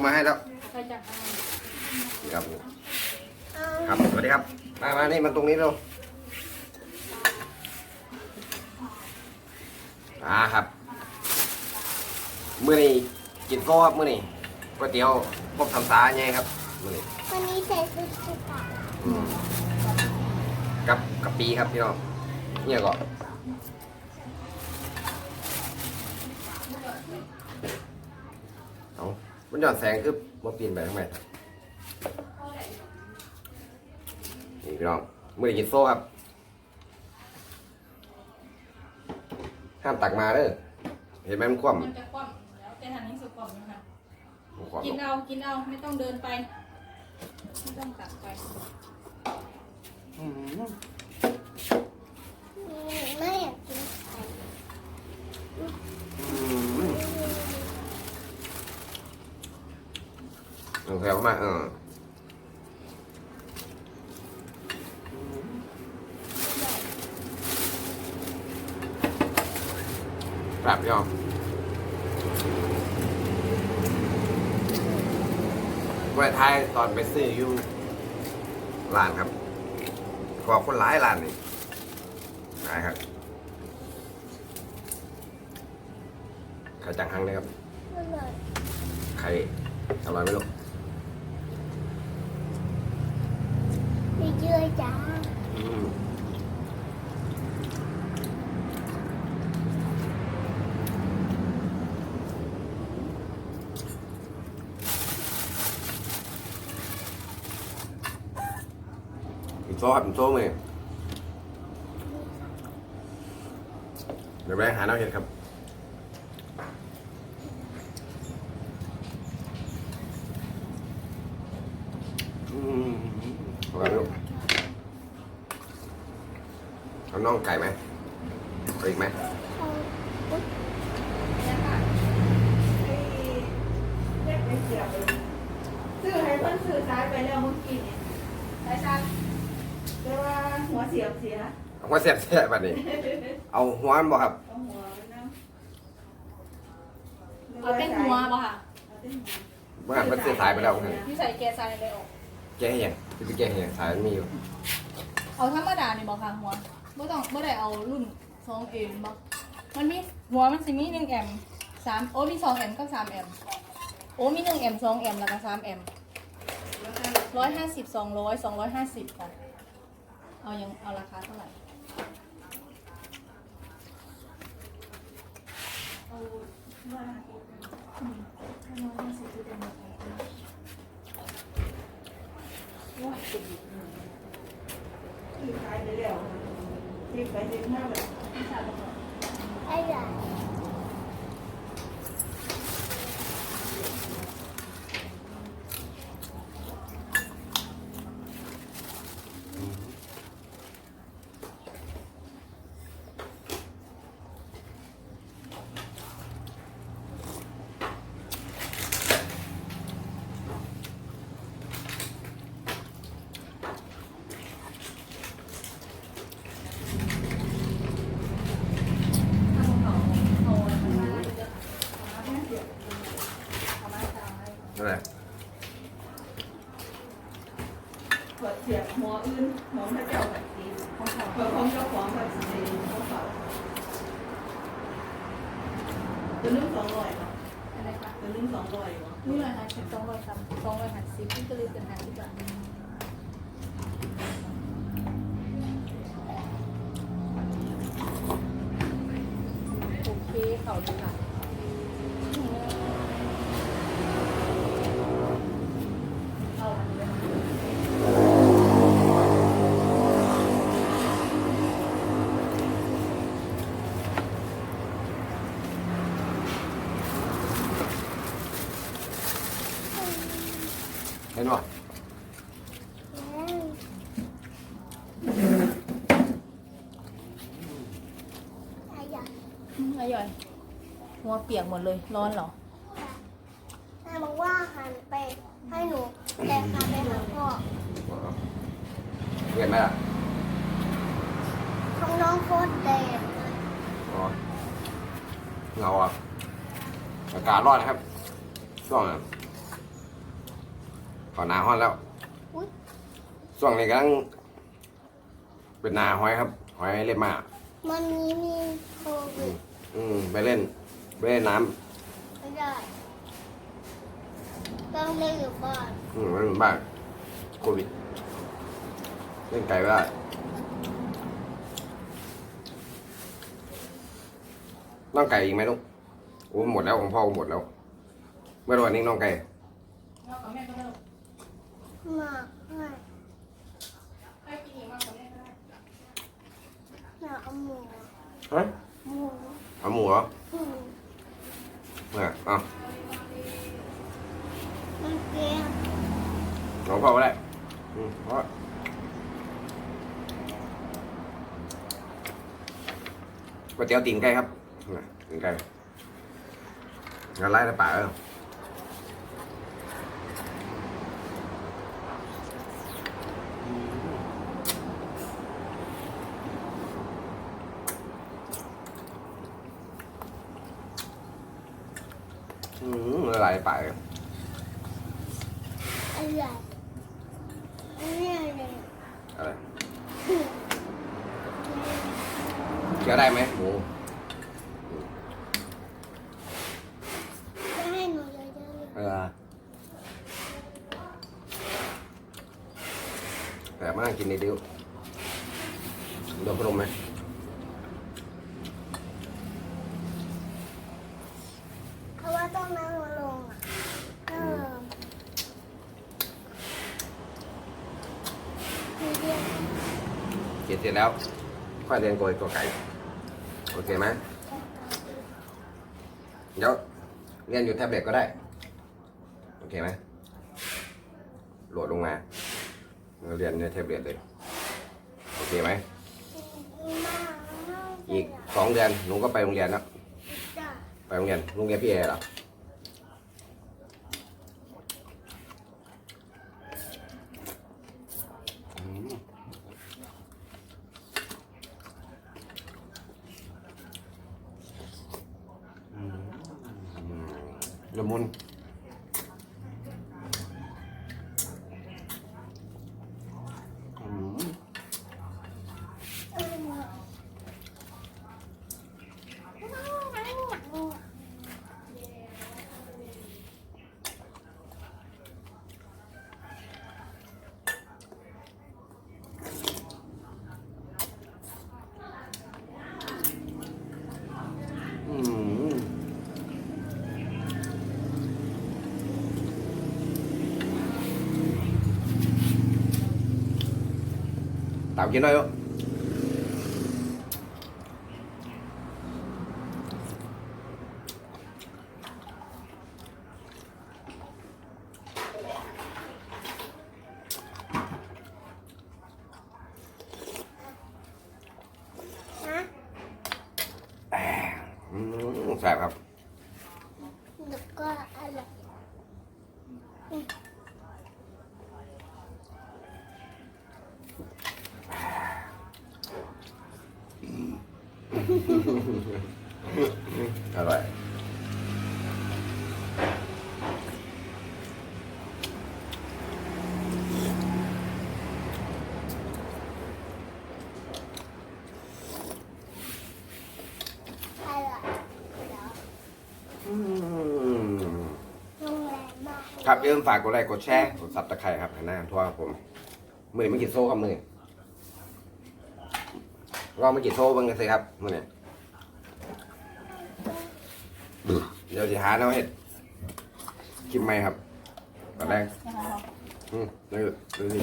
งมาให้แล้วใครจะเอานี่ครับเอาครับสวัสดีครับ มามานี่มาตรงนี้เร็วอ่าครับ มื้อนี้กินโซ่ครับมื้อนี้ก๋วยเตี๋ยวพบทำสาไงครับมื้อนี้วันนี้ใส่ชุดสุกะอืมกับกับปีครับพี่น้องเนี่ยก็เอา มันหย่อนแสงคือมาปีนไปทำไมนี่พี่น้องมื่อนี้กินโซ่ครับ ห้ามตักมาเด้อเห็นไหมมันคว่มันจะคว่ำแล้วแต่ทางนี้สุดคว่ำนะคะำผมขอกินเอา กินเอา ไม่ต้องเดินไป ไม่ต้องตักไป อืม ไม่อยากกินไข่ อืมเอาแถว มาเออปรับยอมวันท้ายตอนไปซื้ออยู่ร้านครับ ขอบคนหลายร้านนี่หลายครับไข่จังหังเลยครับอร่อยไข่อร่อยไหมลูก มีเยื่อจ้าอืมอีกโซ่ครับอีกโซ่เลยเดี๋ยวไปหาน้ำเห็ดครับ อืมอร่อยไหมลูก เอาน่องไก่ไหมเอาอีกไหมเอาอุ๊ยซื้อให้เพิ่นซื้อสายไปแล้วเมื่อกี้เนี่ยใช่ใช่แต่ว่าหัวเสียบเสียเอาหัวเสียบเสียบแบบนี้ เอาหัวมันบ่ครับเอาหัวไปนั่งเอาเต้นหัวป่ะค่ะเอาเต้นหัวเมื่อมันเสียสายไปแล้วไงพี่ใส่แกใส่อะไรออกแกให้ยังที่ไปแกให้ยังสายมันมีอยู่ เอาธรรมดานี่บอกค่ะหัว ไม่ต้องไม่ได้เอารุ่นสองเอ็มบอกมันมีหัวมันสิมีหนึ่งแอมสามโอ้มีสองแอมก็สามแอมโอ้มีหนึ่งแอมสองแอมแล้วก็สามแอมร้อยห้าสิบสองร้อยสองร้อยห้าสิบค่ะเอายังเอาราคาเท่าไหร่เอาว่าร้อยห้าสิบคือเป็นแบบไหนว้ายเป็นอีกซื้อสายไปแล้ว ทิ้งไปทิ้งมาแบบ ไม่ทราบบอก อร่อย ถ้าของเขาเอาอะไรมาเยอะเอามาเสียบเอามาตามให้ นั่นแหละขวดเสียบหัวอื่นหัวพระเจ้าแบบนี้ของเขาขวดของเจ้าของแบบสีของเขาตัวนึงสองร้อยเหรออะไรคะตัวนึงสองร้อยเหรอนี่เลยค่ะสิบสองร้อยสามสองร้อยห้าสิบที่ก็เลยเป็นห้าสิบบาทโอเคเขาดีค่ะเอาอันนี้เลยค่ะ เห็นบ่อร่อยอืมอร่อยหัวเปียกหมดเลย ร้อนเหรอแม่บอกว่าหันไปให้หนูแต่หันไปหาพ่อเห็นไหมล่ะของน้องโคตรแดงเลยอ๋อเงาอะอากาศร้อนนะครับช่วงนั้น ขอหนาฮ้อนแล้วอุ๊ยช่วงนี้กำลังเป็นหนาหอยครับ หอยเล็บมากมันนี้มีโควิดอืมไปเล่นไปเล่นน้ไม่ได้ต้องเล่นอยู่บ้านำอืมมันบ้านโควิดเล่นไก่ไม่ได้น้องไก่อีกไหมลูกโอ้หมดแล้วของพ่อหมดแล้ว เมื่อวันนี้น้องไก่ เอากับแม่ก็ได้ลูกมากให้ให้กินอีกมากกับแม่ก็ได้หนาเอาหมูฮะหมูเอาหมูเหรออืมเนี่ยเอามันเกลี้ยงน้องพ่อก็ได้อืมเพราะก๋วยเตี๋ยวตีนไก่ครับน่ะตีนไก่งานไล่ในป่าเอออื มละลายในป่าเลยอะไรอันนี้อะไร อะไร อืม เคี้ยวได้ไหมหมู จะให้หนูเลยได้เลย เออแต่มานั่งกินในดิ้วโดนพัดลมไหม เพราะว่าต้องนั่งลงอะเออมีเดียว เขียนเสร็จแล้วค่อยเรียนโกยตัวไก่โอเคไหมเดี๋ยวเรียนอยู่แท็บเล็ตก็ได้ โอเคไหมโหลดลงมาเรียนในแท็บเล็ตเลย โอเคไหม อีกสองเดือนหนูก็ไปโรงเรียนแล้วจ้ะไปโรงเรียน โรงเรียนพี่เอเหรอ ล เต่ากินได้ลูก อืมแซ่บครับแล้วก็อะไรอร่อยอะไรเดี๋ยวอืมโรงแรมบ้านครับอย่าลืมฝากกดไลค์กดแชร์กดซับตะไคร้ครับให้หน้าทั่วครับผมมือนี้ไม่กินโซ่ครับมือนี้ลองไม่กินโซ่เบ้างกันสิครับมือนี้ เดี๋ยวจะหาแนวเห็ดคลิปใหม่ครับตอนแรกนะคะอืมนี่ดูนี่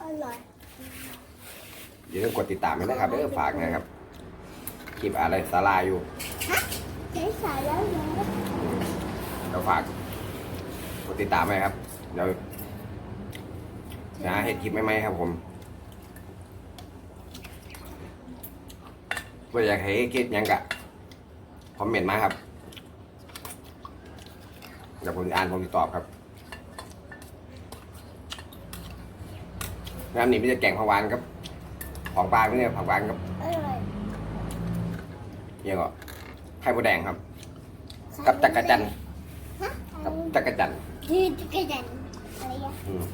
อร่อยอย่าลืมกดติดตามด้วยนะครับเด้อฝากนะครับ คลิปอะไรสาราอยู่ใช้สายแล้วเหรอเดี๋ยวฝากกดติดตามไหมครับเดี๋ยวจะหาเห็ดคลิปใหม่ๆครับผม เพื่ออยากให้คิดหยังกะคอมเมนต์มาครับเดี๋ยวผมจะอ่านผมจะตอบครับงานนี้ไม่จะแก่งผักหวานครับของปลาไม่ใช่ผักหวานครับอร่อยเรียังก็ไข่มดแดงครับ กับจักรจันทร์ฮฮะกับจักรจันทร์ยืดกระดันอะไรอะอืม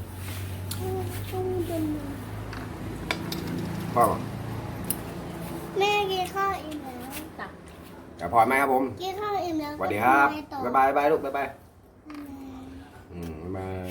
ต้องเป็นพ่อบอก แม่กินข้าวอิ่มแล้วตักแต่พอไหมครับผมกินข้าวอิ่มแล้วสวัสดีครับก็ทำไงต่อ บ๊ายบายบ๊ายบายลูกบ๊ายบายบ๊ายบายอืมบ๊ายบาย